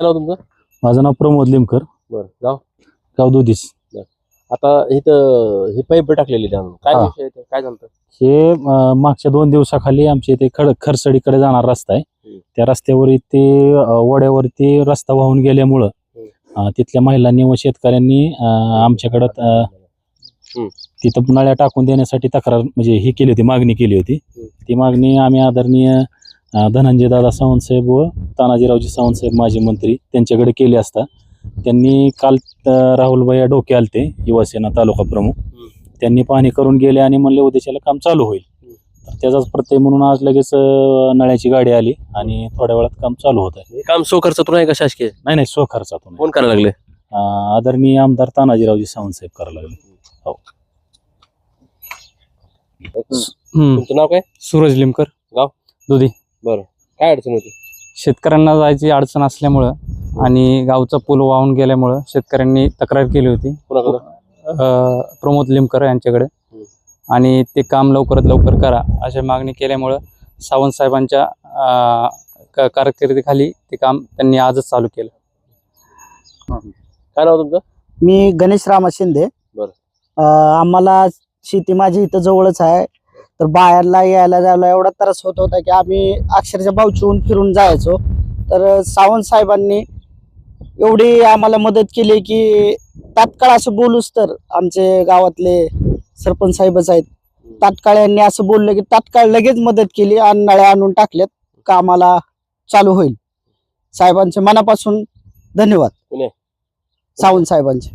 नाव तुमचं माझं नाव प्रमोद लिमकर बरं गाव गाव दुधीस आता इथं हे पाईप टाकलेली त्यानं काय हा. विषय आहे ते? काय झालं हे अं, मागच्या दोन दिवसाखाली आमच्या इथे खड खरसडीकडे जाणारा रस्ता आहे. त्या रस्त्यावर इथे अं, वड्यावरती रस्ता वाहून गेल्यामुळं अं, तिथल्या महिलांनी व शेतकऱ्यांनी अं, आमच्याकडं अं. तिथं नळ्या टाकून देण्यासाठी तक्रार म्हणजे ही केली होती मागणी केली होती हम्म. ती मागणी आम्ही आदरणीय अं, धनंजय दादा सावंतसाहेब व तानाजीरावजी सावंतसाहेब माजी मंत्री त्यांच्याकडे केली असता. त्यांनी काल राहुलभाई डोके आलते युवासेना तालुका प्रमुख. त्यांनी पाहणी करून गेले आणि म्हणले उद्याच्याला काम चालू होईल. तर त्याचाच प्रत्यय म्हणून आज लगेच नळ्याची गाडी आली आणि थोड्या वेळात काम चालू होत आहे हे काम सो खर्चातून आहे का शासकीय? नाही नाही स्वखर्चातून. कोण करायला लागले? आदरणीय आमदार तानाजीरावजी सावंतसाहेब करायला लागले. तुमचं नाव काय? सूरज लिमकर. गाव? दुधी. काय अडचण होती? शेतकऱ्यांना जायची अडचण असल्यामुळं आणि गावचा पूल वाहून गेल्यामुळं शेतकऱ्यांनी तक्रार केली होती. कोणाकडं? अ, प्रमोद लिमकर यांच्याकडे. आणि ते काम लवकरात लवकर करा अशी मागणी केल्यामुळं सावंत साहेबांच्या अ, क- कारकिर्दीखाली ते काम त्यांनी आजच चालू केलं. काय नाव तुमचं? मी गणेश रामा शिंदे. बरं. अं, आम्हाला शेती माझी इथं जवळच आहे. तर बाहेरला यायला जायला एवढा त्रास होत होता की आम्ही अक्षरशः बावचून फिरून जायचो. तर सावंत साहेबांनी एवढी आम्हाला मदत केली की तात्काळ असं बोलूच तर आमचे गावातले सरपंच साहेबच आहेत. तात्काळ यांनी असं बोललं की तात्काळ लगेच मदत केली आणि नळ्या आणून टाकल्यात. कामाला चालू होईल. साहेबांचे मनापासून धन्यवाद? सावंत साहेबांचे.